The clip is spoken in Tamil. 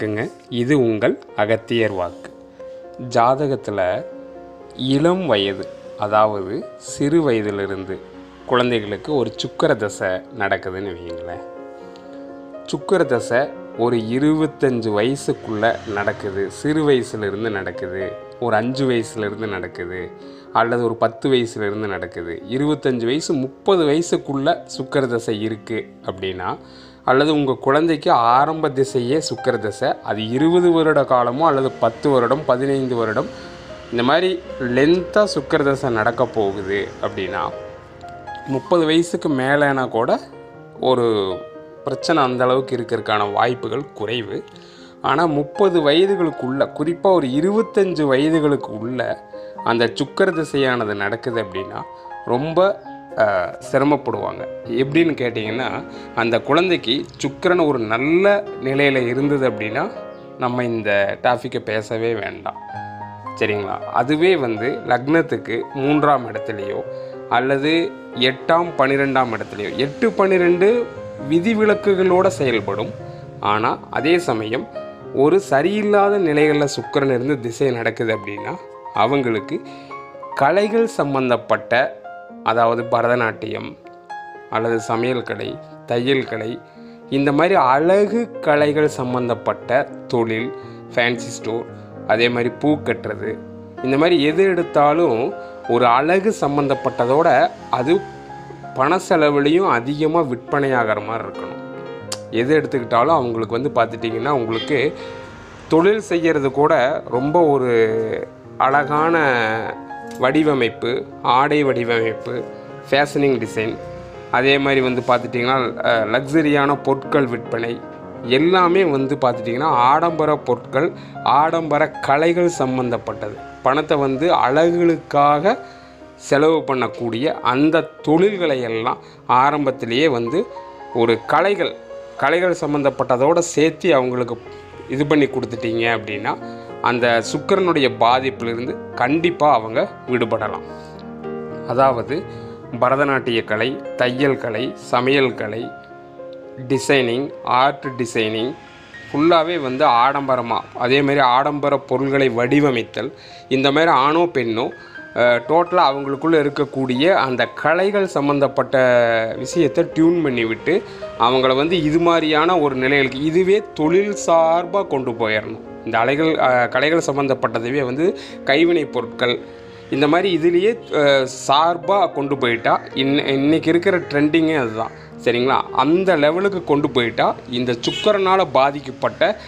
வாக்குங்க. இது உங்கள் அகத்தியர் வாக்கு. ஜாதகத்தில் இளம் வயது அதாவது சிறு வயதிலிருந்து குழந்தைகளுக்கு ஒரு சுக்கர தசை நடக்குதுன்னு வைங்களேன் சுக்கர தசை ஒரு இருபத்தஞ்சு வயசுக்குள்ளே நடக்குது. சிறு வயசுலேருந்து நடக்குது ஒரு அஞ்சு வயசுலேருந்து நடக்குது அல்லது ஒரு பத்து வயசுலேருந்து நடக்குது. இருபத்தஞ்சு வயசு முப்பது வயசுக்குள்ளே சுக்கர தசை இருக்குது அப்படின்னா அல்லது உங்கள் குழந்தைக்கு ஆரம்ப திசையே சுக்கர திசை. அது இருபது வருட காலமோ அல்லது பத்து வருடம் பதினைந்து வருடம். இந்த மாதிரி லென்த்தாக சுக்கர தசை நடக்க போகுது அப்படின்னா முப்பது வயசுக்கு மேலேனா கூட ஒரு பிரச்சனை அந்த அளவுக்கு இருக்கிறதுக்கான வாய்ப்புகள் குறைவு. ஆனால் முப்பது வயதுகளுக்குள்ள குறிப்பாக ஒரு இருபத்தஞ்சு வயதுகளுக்கு உள்ள அந்த சுக்கர திசையானது நடக்குது அப்படின்னா ரொம்ப சிரமப்படுவாங்க. எப்படின்னு கேட்டிங்கன்னா அந்த குழந்தைக்கு சுக்கரன் ஒரு நல்ல நிலையில் இருந்தது அப்படின்னா நம்ம இந்த டாப்பிக்கை பேசவே வேண்டாம். சரிங்களா? அதுவே வந்து லக்னத்துக்கு மூன்றாம் இடத்துலையோ அல்லது எட்டாம் பன்னிரெண்டாம் இடத்துலையோ எட்டு பன்னிரெண்டு விதிவிலக்குகளோடு செயல்படும். ஆனால் அதே சமயம் ஒரு சரியில்லாத நிலைகளில் சுக்கரன் இருந்து திசை நடக்குது அப்படின்னா அவங்களுக்கு கலைகள் சம்பந்தப்பட்ட அதாவது பரதநாட்டியம் அல்லது சமையல் கலை தையல் கலை இந்த மாதிரி அழகு கலைகள் சம்பந்தப்பட்ட தொழில் ஃபேன்சி ஸ்டோர் அதே மாதிரி பூ கட்டுறது இந்த மாதிரி எது எடுத்தாலும் ஒரு அழகு சம்மந்தப்பட்டதோட அது பண செலவுலையும் அதிகமாக விற்பனையாகிற மாதிரி இருக்கணும். எது எடுத்துக்கிட்டாலும் அவங்களுக்கு வந்து பார்த்துட்டிங்கன்னா உங்களுக்கு தொழில் செய்கிறது கூட ரொம்ப ஒரு அழகான வடிவமைப்பு ஆடை வடிவமைப்பு ஃபேஷனிங் டிசைன் அதே மாதிரி வந்து பார்த்துட்டிங்கன்னா லக்ஸரியான பொருட்கள் விற்பனை. எல்லாமே வந்து பார்த்துட்டிங்கன்னா ஆடம்பர பொருட்கள் ஆடம்பர கலைகள் சம்பந்தப்பட்டது. பணத்தை வந்து அழகுகளுக்காக செலவு பண்ணக்கூடிய அந்த தொழில்களை எல்லாம் ஆரம்பத்திலேயே வந்து ஒரு கலைகள் கலைகள் சம்மந்தப்பட்டதோடு சேர்த்து அவங்களுக்கு இது பண்ணி கொடுத்துட்டீங்க அப்படின்னா அந்த சுக்கிரனுடைய பாதிப்பிலிருந்து கண்டிப்பாக அவங்க விடுபடலாம். அதாவது பரதநாட்டிய கலை தையல் கலை சமையல் கலை டிசைனிங் ஆர்ட் டிசைனிங் ஃபுல்லாகவே வந்து ஆடம்பரமாக அதேமாரி ஆடம்பர பொருள்களை வடிவமைத்தல் இந்த மாதிரி ஆணோ பெண்ணோ டோட்டலாக அவங்களுக்குள்ளே இருக்கக்கூடிய அந்த கலைகள் சம்மந்தப்பட்ட விஷயத்தை டியூன் பண்ணி விட்டு அவங்கள வந்து இது மாதிரியான ஒரு நிலைகளுக்கு இதுவே தொழில் சார்பாக கொண்டு போயிடணும் இந்த அலைகள் கலைகள் சம்மந்தப்பட்டதுவே வந்து கைவினைப் பொருட்கள் இந்த மாதிரி இதுலேயே சார்பாக கொண்டு போயிட்டா இன் இன்னைக்கு இருக்கிற ட்ரெண்டிங்கே அதுதான். சரிங்களா? அந்த லெவலுக்கு கொண்டு போயிட்டா இந்த சுக்கரனால் பாதிக்கப்பட்ட